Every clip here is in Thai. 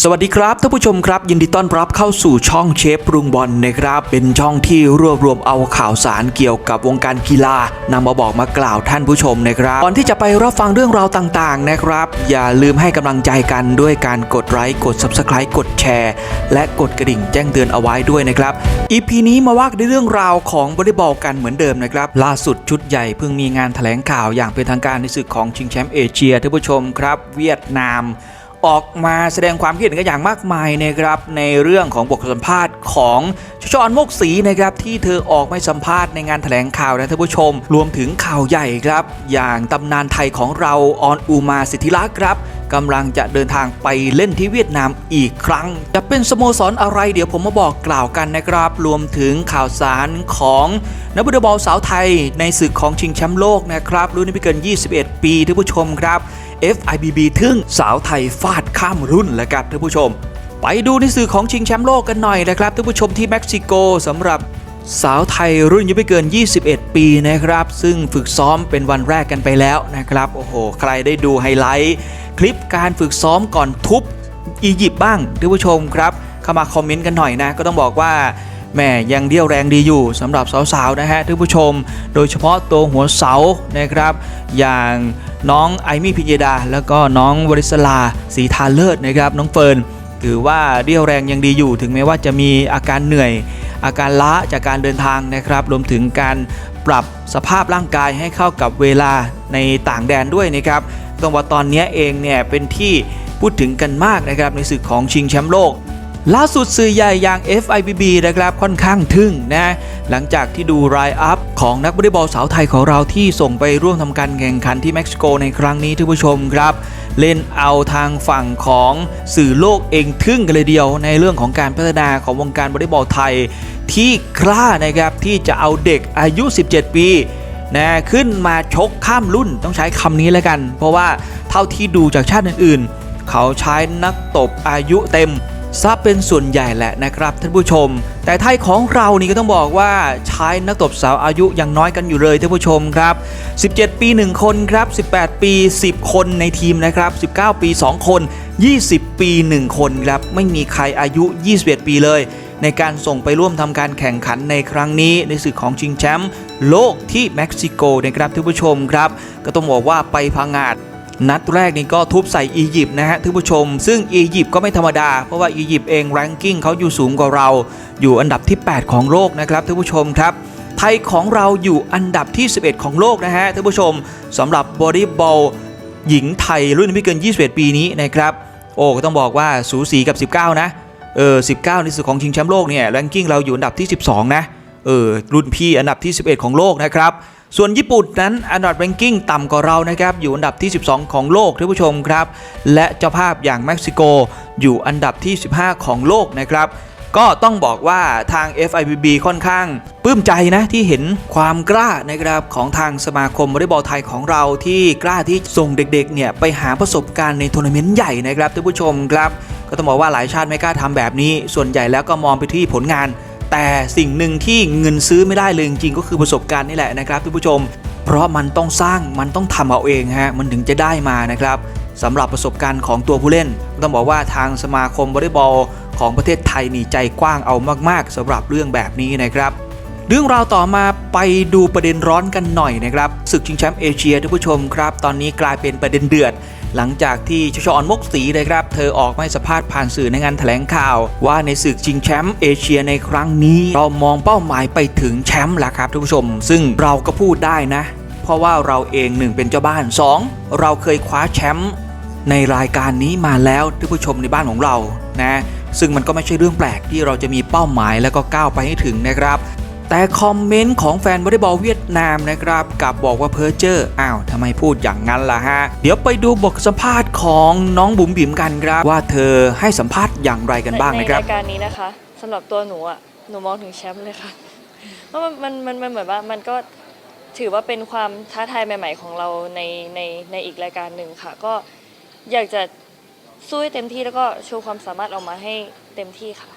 สวัสดีครับท่านผู้ชมครับ ยินดีต้อนรับเข้าสู่ช่องเชฟปรุงบอลนะครับ เป็นช่องที่รวบรวมเอาข่าวสารเกี่ยวกับวงการกีฬานำมาบอกมากล่าวท่านผู้ชมนะครับก่อนที่จะไปรับฟังเรื่องราวต่างๆนะครับ อย่าลืมให้กำลังใจกันด้วยการกดไลค์กด Subscribe กดแชร์ และกดกระดิ่งแจ้งเตือนเอาไว้ด้วยนะครับ EP นี้มาว่ากันในเรื่องราวของวอลเลย์บอลกันเหมือนเดิมนะครับล่าสุดชุดใหญ่เพิ่งมีงานแถลงข่าวอย่างเป็นทางการในศึกของชิงแชมป์เอเชียท่านผู้ชมครับ เวียดนาม ออกมาแสดงความคิดเห็นกันอย่างมากมายนะครับในเรื่องของบทสัมภาษณ์ของชชอนโมกศรีนะครับที่เธอออกไมาสัมภาษณ์ในงานแถลงข่าวนะท่านผู้ชม รวมถึงข่าวใหญ่ครับ อย่างตำนานไทยของเราออนอูมาสิทธิลักษ์ครับกำลังจะเดินทางไปเล่นที่เวียดนามอีกครั้ง จะเป็นสโมสรอะไรเดี๋ยวผมมาบอกกล่าวกันนะครับ รวมถึงข่าวสารของนักบุดบอลสาวไทยในศึกของชิงแชมป์โลกนะครับรุ่นไม่เกิน 21 ปีท่านผู้ชมครับ FIBB ทึ่งสาวไทยฟาดข้ามรุ่นแล้วครับท่านผู้ชม ไปดูในสื่อของชิงแชมป์โลกกันหน่อยนะครับท่านผู้ชมที่เม็กซิโกสำหรับสาวไทยรุ่นอายุไม่เกิน 21 ปีนะครับ ซึ่งฝึกซ้อมเป็นวันแรกกันไปแล้วนะครับ โอ้โห ใครได้ดูไฮไลท์ คลิปการฝึกซ้อมก่อนทุบอียิปต์บ้างท่านผู้ชมครับเข้ามาคอมเมนต์กันหน่อยนะ ก็ต้องบอกว่าแหม่ยังเดี่ยวแรงดีอยู่สำหรับสาวๆนะฮะท่านผู้ชม โดยเฉพาะตัวหัวเสานะครับ อย่าง น้องไอมี่พิยดา แล้วก็น้องวริศลาสีทาเลิศนะครับน้องเฟิร์นถือว่าเรี่ยวแรงยังดีอยู่ ถึงแม้ว่าจะมีอาการเหนื่อย อาการล้าจากการเดินทางนะครับรวมถึงการปรับสภาพร่างกายให้เข้ากับเวลาในต่างแดนด้วยนะครับต้องว่าตอนนี้เองเนี่ยเป็นที่พูดถึงกันมากนะครับในศึกของชิงแชมป์โลก ล่าสุดสื่อใหญ่อย่าง FIBB นะครับค่อนข้างทึ่งนะ หลังจากที่ดูรายอัพของนักวอลเลย์บอลสาวไทยของเราที่ส่งไปร่วมทำการแข่งขันที่เม็กซิโกในครั้งนี้ท่านผู้ชมครับ เล่นเอาทางฝั่งของสื่อโลกเองทึ่งกันเลยเดียว ในเรื่องของการพัฒนาของวงการวอลเลย์บอลไทย ที่กล้านะครับที่จะเอาเด็กอายุ 17 ปีนะขึ้นมาชกข้ามรุ่นต้องใช้คำนี้แล้วกัน เพราะว่าเท่าที่ดูจากชาติอื่น ๆ เขาใช้นักตบอายุเต็ม ซะเป็นส่วนใหญ่แหละนะครับท่านผู้ชม แต่ไทยของเรานี่ก็ต้องบอกว่าใช้นักตบสาวอายุยังน้อยกันอยู่เลยท่านผู้ชมครับ 17 ปี 1 คนครับ 18 ปี 10 คนในทีมนะครับ 19 ปี 2 คน 20 ปี 1 คนครับไม่มีใครอายุ 21 ปีเลย ในการส่งไปร่วมทำการแข่งขันในครั้งนี้ในศึกของชิงแชมป์โลกที่เม็กซิโกนะครับท่านผู้ชมครับ ก็ต้องบอกว่าไปพังงาด นัดแรกนี่ก็ทุบใส่อียิปต์นะฮะท่านผู้ชม ซึ่งอียิปต์ก็ไม่ธรรมดา เพราะว่าอียิปต์เองแรงกิ้งเขาอยู่สูงกว่าเรา อยู่อันดับที่ 8 ของโลกนะครับท่านผู้ชมครับไทยของเราอยู่อันดับที่ 11 ของโลกนะฮะท่านผู้ชมสำหรับบอดี้บอลหญิงไทยรุ่นไม่เกิน 21 ปีนี้นะครับโอ้ก็ต้องบอกว่าสูสีกับ 19 นะเออ19 ในสุดของชิงแชมป์โลกเนี่ยแรงกิ้งเราอยู่อันดับที่ 12 นะ เออรุ่นพี่อันดับที่ 11 ของโลกนะครับ ส่วนญี่ปุ่นนั้นอันดับแรงกิ้งต่ำกว่าเรานะครับ อยู่อันดับที่ 12 ของโลกท่านผู้ชมครับ และเจ้าภาพอย่างเม็กซิโกอยู่อันดับที่ 15 ของโลกนะครับก็ต้องบอกว่าทาง FIBB ค่อนข้างปลื้มใจนะที่เห็นความกล้านะครับของทางสมาคมวอลเลย์บอลไทยของเราที่กล้าที่ส่งเด็กๆเนี่ยไปหาประสบการณ์ในทัวร์นาเมนต์ใหญ่นะครับท่านผู้ชมครับ ก็ต้องบอกว่าหลายชาติไม่กล้าทำแบบนี้ ส่วนใหญ่แล้วก็มองไปที่ผลงาน แต่สิ่งหนึ่งที่เงินซื้อไม่ได้เลยจริงๆก็คือประสบการณ์นี่แหละนะครับท่านผู้ชม เพราะมันต้องสร้างมันต้องทำเอาเองฮะมันถึงจะได้มานะครับสำหรับประสบการณ์ของตัวผู้เล่น ต้องบอกว่าทางสมาคมวอลเลย์บอลของประเทศไทยนี่ใจกว้างเอามาก ๆสำหรับเรื่องแบบนี้นะครับ เรื่องราวต่อมาไปดูประเด็นร้อนกันหน่อยนะครับศึกชิงแชมป์เอเชียท่านผู้ชมครับ ตอนนี้กลายเป็นประเด็นเดือด หลังจากที่ชชออนมกศรีเลยครับ เธอออกมาให้สัมภาษณ์ผ่านสื่อในงานแถลงข่าว ว่าในศึกชิงแชมป์เอเชียในครั้งนี้ เรามองเป้าหมายไปถึงแชมป์แล้วครับท่านผู้ชม ซึ่งเราก็พูดได้นะ เพราะว่าเราเองหนึ่งเป็นเจ้าบ้าน 2 เราเคยคว้าแชมป์ในรายการนี้มาแล้วท่านผู้ชมในบ้านของเรานะซึ่งมันก็ไม่ใช่เรื่องแปลกที่เราจะมีเป้าหมายแล้วก็ก้าวไปให้ถึงนะครับ แต่คอมเมนต์ของแฟนวอลเลย์บอลเวียดนามนะครับกลับบอกว่าเพ้อเจอร์อ้าวทำไมพูดอย่างนั้นล่ะฮะ เดี๋ยวไปดูบทสัมภาษณ์ของน้องบุ๋มบิ๋มกันครับ ว่าเธอให้สัมภาษณ์อย่างไรกันบ้างนะครับในรายการนี้นะคะสำหรับตัวหนูอะหนูมองถึงแชมป์เลยค่ะเพราะมันมันมันเหมือนว่ามันก็ถือว่าเป็นความท้าทายใหม่ ๆ ของเราในในในอีกรายการหนึ่งค่ะ ก็อยากจะสู้ให้เต็มที่แล้วก็โชว์ความสามารถออกมาให้เต็มที่ค่ะ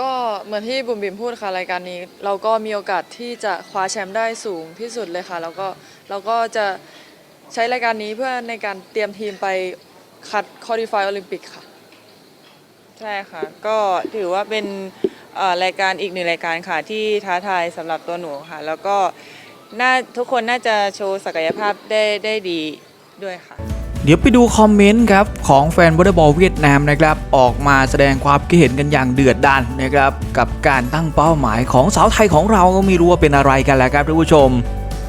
ก็เหมือนที่บุ๋มบิมพูดค่ะรายการนี้ เราก็มีโอกาสที่จะคว้าแชมป์ได้สูงที่สุดเลยค่ะแล้วก็เราก็จะใช้รายการนี้เพื่อในการเตรียมทีมไปคัดคอ l ิฟายโอลิมปิกค่ะ ใช่ค่ะ ก็ถือว่าเป็นเอ่อรายการอีกหนึ่งรายการค่ะที่ท้าทายสำหรับตัวหนูค่ะ แล้วก็น่าทุกคนน่าจะโชว์ศักยภาพได้ได้ดีด้วยค่ะ เดี๋ยวไปดูคอมเมนต์ครับของแฟนวอลเลย์บอลเวียดนามนะครับออกมาแสดงความคิดเห็นกันอย่างเดือดดันนะครับกับการตั้งเป้าหมายของสาวไทยของเราก็ไม่รู้ว่าเป็นอะไรกันแล้วครับท่านผู้ชม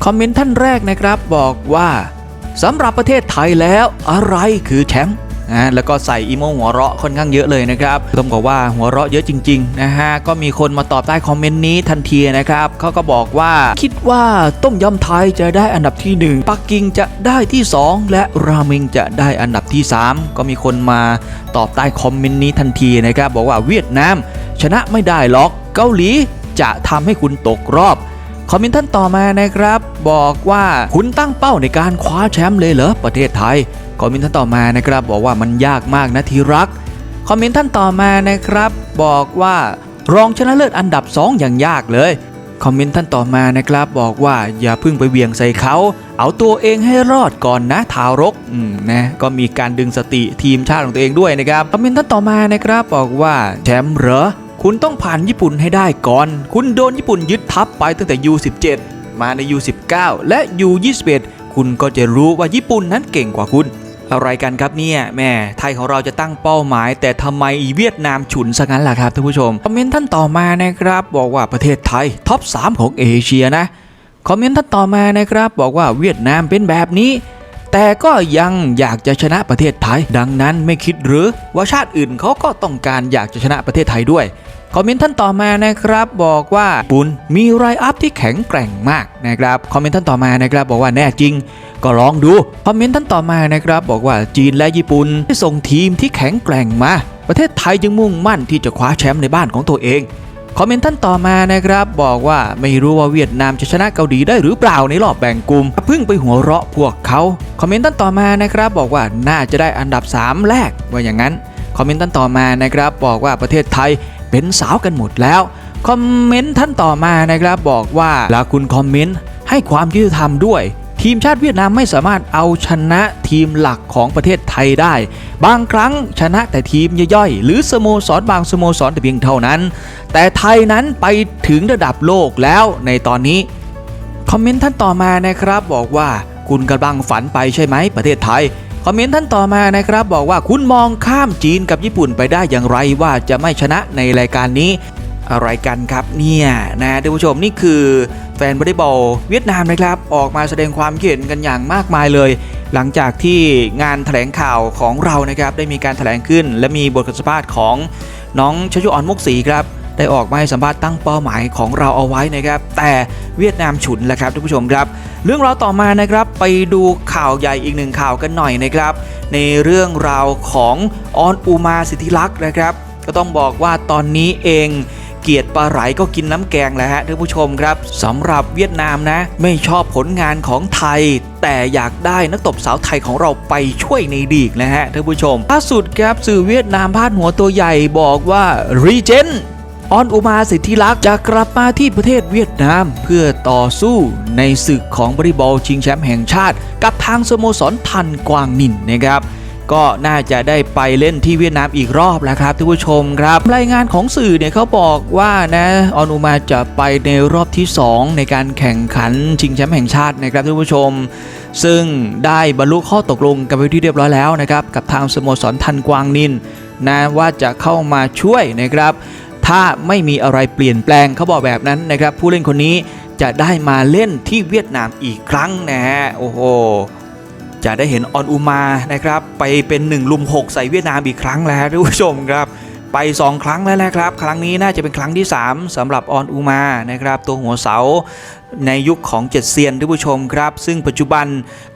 คอมเมนต์ท่านแรกนะครับบอกว่าสำหรับประเทศไทยแล้วอะไรคือแชมป์ นะแล้วก็ใส่อีโมหัวเราะค่อนข้างเยอะเลยนะครับต้องบอกว่าหัวเราะเยอะจริงๆนะฮะก็มีคนมาตอบใต้คอมเมนต์นี้ทันทีนะครับเขาก็บอกว่าคิดว่าต้มยำไทยจะได้อันดับที่ 1ปักกิ่งจะได้ที่ 2 และราเมงจะได้อันดับที่ 3 ก็มีคนมาตอบใต้คอมเมนต์นี้ทันทีนะครับบอกว่าเวียดนามชนะไม่ได้หรอกเกาหลีจะทำให้คุณตกรอบคอมเมนต์ท่านต่อมานะครับ บอกว่าคุณตั้งเป้าในการคว้าแชมป์เลยเหรอประเทศไทย คอมเมนต์ท่านต่อมานะครับบอกว่ามันยากมากนะที่รัก คอมเมนต์ท่านต่อมานะครับ บอกว่ารองชนะเลิศอันดับ 2 อย่างยากเลย คอมเมนต์ท่านต่อมานะครับ บอกว่าอย่าเพิ่งไปเวี่ยงใส่เขา เอาตัวเองให้รอดก่อนนะทารกอืมนะก็มีการดึงสติทีมชาติของตัวเองด้วยนะครับ คอมเมนต์ท่านต่อมานะครับ บอกว่าแชมป์เหรอคุณต้องผ่านญี่ปุ่นให้ได้ก่อน คุณโดนญี่ปุ่นยึดทัพไปตั้งแต่ U17 มาใน U19 และ U21 คุณก็จะรู้ว่าญี่ปุ่นนั้นเก่งกว่าคุณ อะไรกันครับเนี่ยแม่ไทยของเราจะตั้งเป้าหมาย แต่ทำไมเวียดนามฉุนซะงั้นล่ะครับท่านผู้ชมคอมเมนต์ท่านต่อมานะครับบอกว่าประเทศไทยท็อป 3 ของเอเชียนะคอมเมนต์ท่านต่อมานะครับบอกว่าเวียดนามเป็นแบบนี้ แต่ก็ยังอยากจะชนะประเทศไทย ดังนั้นไม่คิดหรือว่าชาติอื่นเขาก็ต้องการอยากจะชนะประเทศไทยด้วย คอมเมนต์ท่านต่อมานะครับบอกว่าปุนมีไรอัพที่แข็งแกร่งมากนะครับคอมเมนต์ท่านต่อมานะครับบอกว่าแน่จริง ก็ลองดูคอมเมนต์ท่านต่อมานะครับบอกว่าจีนและญี่ปุ่นได้ส่งทีมที่แข็งแกร่งมา ประเทศไทยจึงมุ่งมั่นที่จะคว้าแชมป์ในบ้านของตัวเองคอมเมนต์ท่านต่อมานะครับ บอกว่าไม่รู้ว่าเวียดนามจะชนะเกาหลีได้หรือเปล่าในรอบแบ่งกลุ่มเพิ่งไปหัวเราะพวกเขาคอมเมนต์ท่านต่อมานะครับบอกว่าน่าจะได้อันดับ 3 แรกว่าอย่างนั้นคอมเมนต์ท่านต่อมานะครับบอกว่าประเทศไทย เป็นสาวกันหมดแล้ว คอมเมนต์ท่านต่อมานะครับบอกว่าแล้วคุณคอมเมนต์ให้ความยุติธรรมด้วย ทีมชาติเวียดนามไม่สามารถเอาชนะทีมหลักของประเทศไทยได้ บางครั้งชนะแต่ทีมย่อยๆ หรือสโมสรบางสโมสรแต่เพียงเท่านั้น แต่ไทยนั้นไปถึงระดับโลกแล้วในตอนนี้คอมเมนต์ท่านต่อมานะครับบอกว่าคุณกำลังฝันไปใช่ไหมประเทศไทย อมเมนต์ท่านต่อมานะครับ บอกว่าคุณมองข้ามจีนกับญี่ปุ่นไปได้อย่างไรว่าจะไม่ชนะในรายการนี้ อะไรกันครับเนี่ยนะท่านผู้ชมนี่คือแฟนวอลเลย์บอลเวียดนามนะครับ ออกมาแสดงความคิดเห็นกันอย่างมากมายเลย หลังจากที่งานแถลงข่าวของเรานะครับได้มีการแถลงขึ้น และมีบทสัมภาษณ์ของน้องชยุออนมุกศรีครับ ได้ออกมาให้สัมภาษณ์ตั้งเป้าหมายของเราเอาไว้นะครับ แต่เวียดนามฉุนแหละครับท่านผู้ชมครับ เรื่องราวต่อมานะครับไปดูข่าวใหญ่อีกหนึ่งข่าวกันหน่อยนะครับ ในเรื่องราวของออนอูมาสิทธิลักษ์นะครับ ก็ต้องบอกว่าตอนนี้เองเกียรติปลาไหลก็กินน้ำแกงแล้วฮะท่านผู้ชมครับสำหรับเวียดนามนะ ไม่ชอบผลงานของไทย แต่อยากได้นักตบสาวไทยของเราไปช่วยในดีกนะฮะท่านผู้ชมล่าสุดครับสื่อเวียดนามพาดหัวตัวใหญ่บอกว่ารีเจน ออนอุมาสิทธิลักษ์จะกลับมาที่ประเทศเวียดนาม เพื่อต่อสู้ในศึกของบริบอลชิงแชมป์แห่งชาติ กับทางสโมสรทันกวางนินนะครับก็น่าจะได้ไปเล่นที่เวียดนามอีกรอบแล้วครับท่านผู้ชมครับ รายงานของสื่อเนี่ยเขาบอกว่านะออนอุมาจะไปในรอบที่ 2 ในการแข่งขันชิงแชมป์แห่งชาตินะครับท่านผู้ชม ซึ่งได้บรรลุข้อตกลงกันไปที่เรียบร้อยแล้วนะครับ กับทางสโมสรทันกวางนินนะว่าจะเข้ามาช่วยนะครับ ถ้าไม่มีอะไรเปลี่ยนแปลงเขาบอกแบบนั้นนะครับ ผู้เล่นคนนี้จะได้มาเล่นที่เวียดนามอีกครั้งนะฮะโอ้โหจะได้เห็นออนอุมานะครับ ไปเป็น1ลุม6ใส่เวียดนามอีกครั้งแล้วท่านผู้ชมครับ ไป 2 ครั้งแล้วนะครับ ครั้งนี้น่าจะเป็นครั้งที่ 3สำหรับออนอุมานะครับ ตัวหัวเสา ในยุคของเจ็ดเซียนท่านผู้ชมครับ ซึ่งปัจจุบัน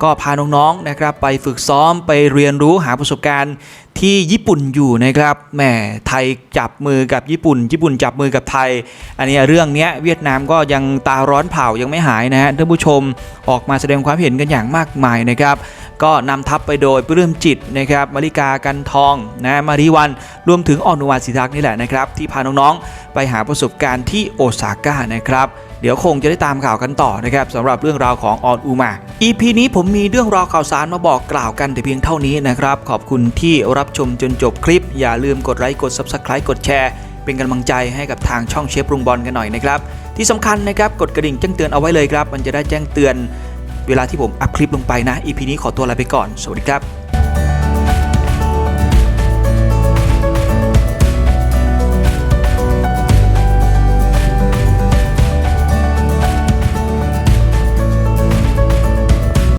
ก็พาน้องๆนะครับไปฝึกซ้อมไปเรียนรู้หาประสบการณ์ที่ญี่ปุ่นอยู่นะครับแหมไทยจับมือกับญี่ปุ่น ญี่ปุ่นจับมือกับไทย อันนี้เรื่องนี้เวียดนามก็ยังตาร้อนเผายังไม่หายนะฮะท่านผู้ชมออกมาแสดงความเห็นกันอย่างมากมายนะครับก็นำทัพไปโดยปลื้มจิตนะครับมาริกากันทองนะมาริวันรวมถึงออนุวาสิทักษ์นี่แหละนะครับที่พาน้องๆไปหาประสบการณ์ที่โอซาก้านะครับ เดี๋ยวคงจะได้ตามข่าวกันต่อนะครับสำหรับเรื่องราวของออนอูมา EP นี้ผมมีเรื่องราวข่าวสารมาบอกกล่าวกันแต่เพียงเท่านี้นะครับ ขอบคุณที่รับชมจนจบคลิป อย่าลืมกดไลค์กด Subscribe กดแชร์ เป็นกำลังใจให้กับทางช่องเชฟรุงบอลกันหน่อยนะครับ ที่สำคัญนะครับกดกระดิ่งแจ้งเตือนเอาไว้เลยครับ มันจะได้แจ้งเตือน เวลาที่ผมอัพคลิปลงไปนะ EP นี้ขอตัวลาไปก่อน สวัสดีครับ